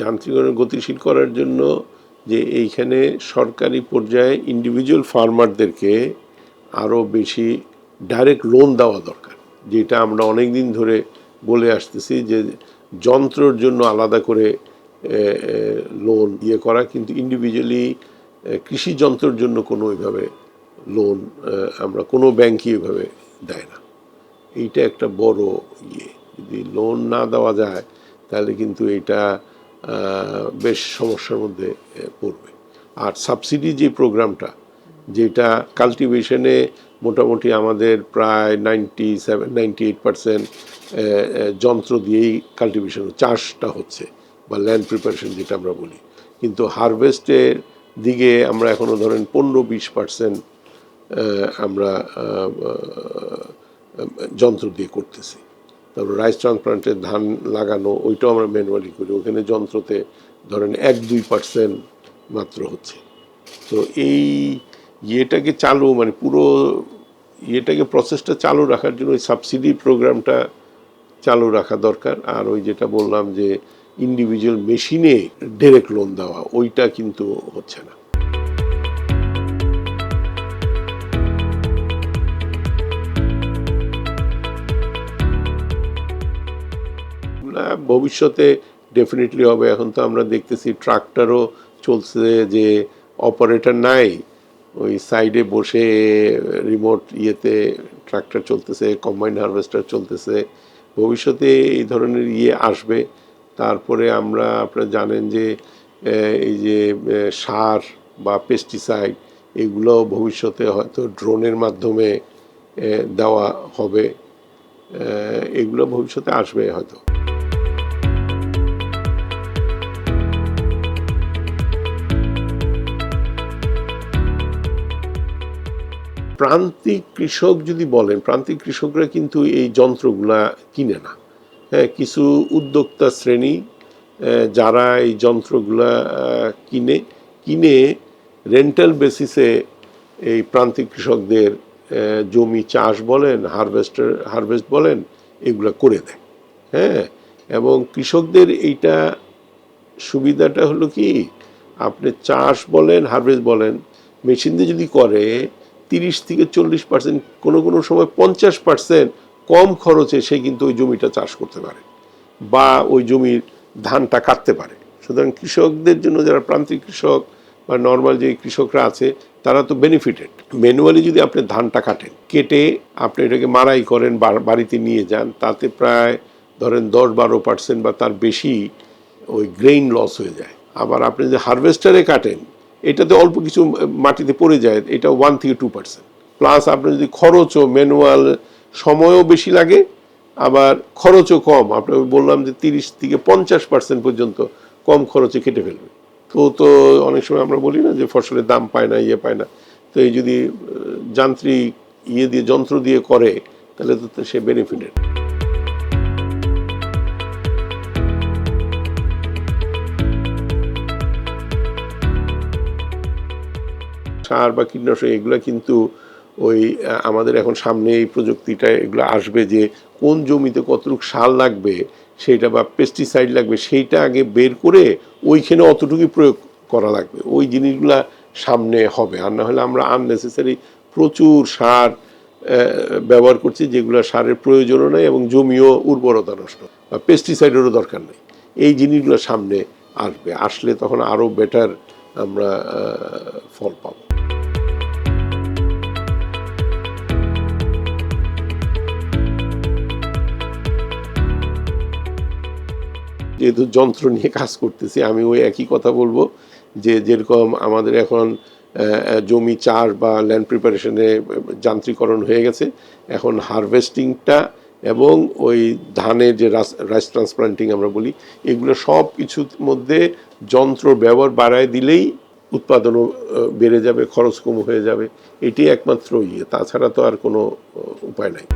যান্ত্রিকরণ গতিশীল করার জন্য যে এইখানে সরকারি পর্যায়ে ইন্ডিভিজুয়াল ফার্মারদেরকে আরও বেশি ডাইরেক্ট লোন দেওয়া দরকার। যেটা আমরা অনেক দিন ধরে বলে আসতেছি যে যন্ত্রর জন্য আলাদা করে লোন ইয়ে করা, কিন্তু ইন্ডিভিজুয়ালি কৃষি যন্ত্রের জন্য কোনো ওইভাবে লোন আমরা কোনো ব্যাংকই ওইভাবে দেয় না। এইটা একটা বড় ইয়ে। যদি লোন না দেওয়া যায়, তাহলে কিন্তু এটা বেশ সমস্যার মধ্যে পড়বে। আর সাবসিডি যে প্রোগ্রামটা, যেটা কাল্টিভেশনে মোটামুটি আমাদের প্রায় ninety seven, ninety eight percent যন্ত্র দিয়েই কাল্টিভেশন, চাষটা হচ্ছে, বা ল্যান্ড প্রিপারেশন যেটা আমরা বলি। কিন্তু হারভেস্টের দিকে আমরা এখনও ধরেন পনেরো বিশ পার্সেন্ট আমরা যন্ত্র দিয়ে করতেছি। তারপর রাইস ট্রান্সপ্লান্টের ধান লাগানো, ওইটাও আমরা ম্যানুয়ালি করি। ওখানে যন্ত্রতে ধরেন এক, দুই পার্সেন্ট মাত্র হচ্ছে। তো এই ইয়েটাকে চালু মানে পুরো ইয়েটাকে প্রসেসটা চালু রাখার জন্য ওই সাবসিডি প্রোগ্রামটা চালু রাখা দরকার। আর ওই যেটা বললাম যে ইন্ডিভিজুয়াল মেশিনে ডিরেক্ট লোন দেওয়া, ওইটা কিন্তু হচ্ছে না। ভবিষ্যতে ডেফিনেটলি হবে। এখন তো আমরা দেখতেছি ট্রাক্টরও চলছে যে অপারেটর নাই। ওই সাইডে বসে রিমোট ইয়েতে ট্রাক্টর চলতেছে কম্বাইন হারভেস্টার চলতেছে। ভবিষ্যতে এই ধরনের ইয়ে আসবে। তারপরে আমরা, আপনারা জানেন যে এই যে সার বা পেস্টিসাইড এগুলো ভবিষ্যতে হয়তো ড্রোনের মাধ্যমে দেওয়া হবে। এগুলো ভবিষ্যতে আসবে হয়তো। প্রান্তিক কৃষক যদি বলেন, প্রান্তিক কৃষকরা কিন্তু এই যন্ত্রগুলা কিনে না। হ্যাঁ কিছু উদ্যোক্তা শ্রেণি যারা এই যন্ত্রগুলা কিনে কিনে রেন্টাল বেসিসে এই প্রান্তিক কৃষকদের জমি চাষ বলেন, হারভেস্টার, হারভেস্ট বলেন, এগুলা করে দেয়। হ্যাঁ এবং কৃষকদের এইটা সুবিধাটা হলো কি, আপনি চাষ বলেন, হারভেস্ট বলেন, মেশিন দিয়ে যদি করে তিরিশ থেকে চল্লিশ পার্সেন্ট কোনো কোনো সময় পঞ্চাশ পার্সেন্ট কম খরচে সে কিন্তু ওই জমিটা চাষ করতে পারে বা ওই জমির ধানটা কাটতে পারে। সুতরাং কৃষকদের জন্য যারা প্রান্তিক কৃষক বা নর্মাল যে কৃষকরা আছে, তারা তো বেনিফিটেড ম্যানুয়ালি যদি আপনি ধানটা কাটেন, কেটে আপনি এটাকে মারাই করেন বাড়িতে নিয়ে যান, তাতে প্রায় ধরেন দশ বারো পার্সেন্ট বা তার বেশি ওই গ্রেইন লস হয়ে যায়। আবার আপনি যে হারভেস্টারে কাটেন এটাতে অল্প কিছু মাটিতে পড়ে যায়, এটা ওয়ান থেকে টু পার্সেন্ট প্লাস আপনার যদি খরচও ম্যানুয়াল সময়ও বেশি লাগে, আবার খরচও কম। আপনাকে বললাম যে তিরিশ থেকে পঞ্চাশ পার্সেন্ট পর্যন্ত কম খরচে কেটে ফেলবে। তো তো অনেক সময় আমরা বলি না যে ফসলের দাম পায় না ইয়ে পায় না। তো এই যদি যান্ত্রিক ইয়ে দিয়ে, যন্ত্র দিয়ে করে, তাহলে তো সে বেনিফিটেড সার বা কীটনাশক, এগুলো কিন্তু ওই আমাদের এখন সামনে এই প্রযুক্তিটা, এগুলো আসবে যে কোন জমিতে কতটুকু সার লাগবে, সেইটা বা পেস্টিসাইড লাগবে, সেইটা আগে বের করে ওইখানে অতটুকুই প্রয়োগ করা লাগবে। ওই জিনিসগুলা সামনে হবে। আর না হলে আমরা আননেসেসারি প্রচুর সার ব্যবহার করছি, যেগুলো সারের প্রয়োজনও নেই এবং জমিও উর্বরতা নষ্ট, বা পেস্টিসাইডেরও দরকার নেই। এই জিনিসগুলো সামনে আসবে। আসলে তখন আরও বেটার আমরা ফল পাবো। যেহেতু যন্ত্র নিয়ে কাজ করতেছি, আমি ওই একই কথা বলব যে যেরকম আমাদের এখন জমি চার বা ল্যান্ড প্রিপারেশনে যান্ত্রিকরণ হয়ে গেছে, এখন হারভেস্টিংটা এবং ওই ধানের যে রাস রাইস ট্রান্সপ্লান্টিং আমরা বলি, এগুলো সব কিছুর মধ্যে যন্ত্র ব্যবহার বাড়ায় দিলেই উৎপাদনও বেড়ে যাবে, খরচ কম হয়ে যাবে এটি একমাত্র ইয়ে। তাছাড়া তো আর কোনো উপায় নাই।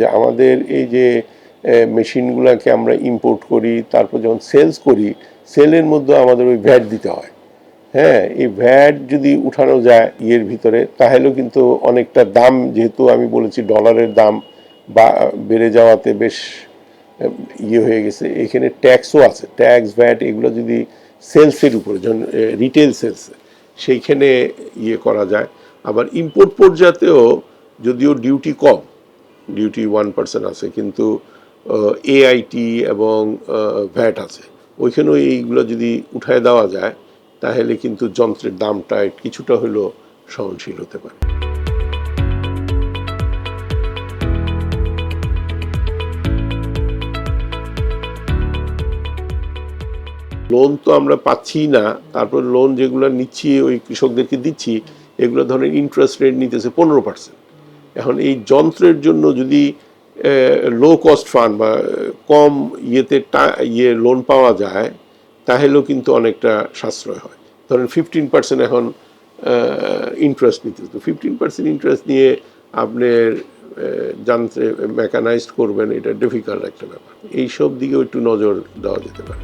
যে আমাদের এই যে মেশিনগুলোকে আমরা ইম্পোর্ট করি, তারপর যখন সেলস করি সেলের মধ্যে আমাদের ওই ভ্যাট দিতে হয়। হ্যাঁ এই ভ্যাট যদি উঠানো যায় ইয়ের ভিতরে, তাহলেও কিন্তু অনেকটা দাম, যেহেতু আমি বলেছি ডলারের দাম বা, বেড়ে যাওয়াতে বেশ ইয়ে হয়ে গেছে। এখানে ট্যাক্সও আছে। ট্যাক্স ভ্যাট এগুলো যদি সেলসের উপরে রিটেল সেলস সেইখানে ইয়ে করা যায়। আবার ইম্পোর্ট পর্যাতেও যদিও ডিউটি কম ডিউটি ওয়ান পার্সেন্ট আছে, কিন্তু এআইটি এবং ভ্যাট আছে। ওইখানেও এইগুলো যদি উঠায় দেওয়া যায়, তাহলে কিন্তু যন্ত্রের দামটা কিছুটা হলেও সহনশীল হতে পারে। লোন তো আমরা পাচ্ছি না, তারপর লোন যেগুলো নিচ্ছি, ওই কৃষকদেরকে দিচ্ছি, এগুলো ধরেন ইন্টারেস্ট রেট নিতেছে পনেরো পার্সেন্ট এখন এই যন্ত্রের জন্য যদি লো কস্ট ফান্ড বা কম ইয়েতে ইয়ে লোন পাওয়া যায়, তাহলেও কিন্তু অনেকটা সাশ্রয় হয়। ধরেন ফিফটিন পার্সেন্ট এখন ইন্টারেস্ট নিতে। তো ফিফটিন পার্সেন্ট ইন্টারেস্ট নিয়ে আপনার যন্ত্রে মেকানাইজড করবেন, এটা ডিফিকাল্ট একটা ব্যাপার। এইসব দিকেও একটু নজর দেওয়া যেতে পারে।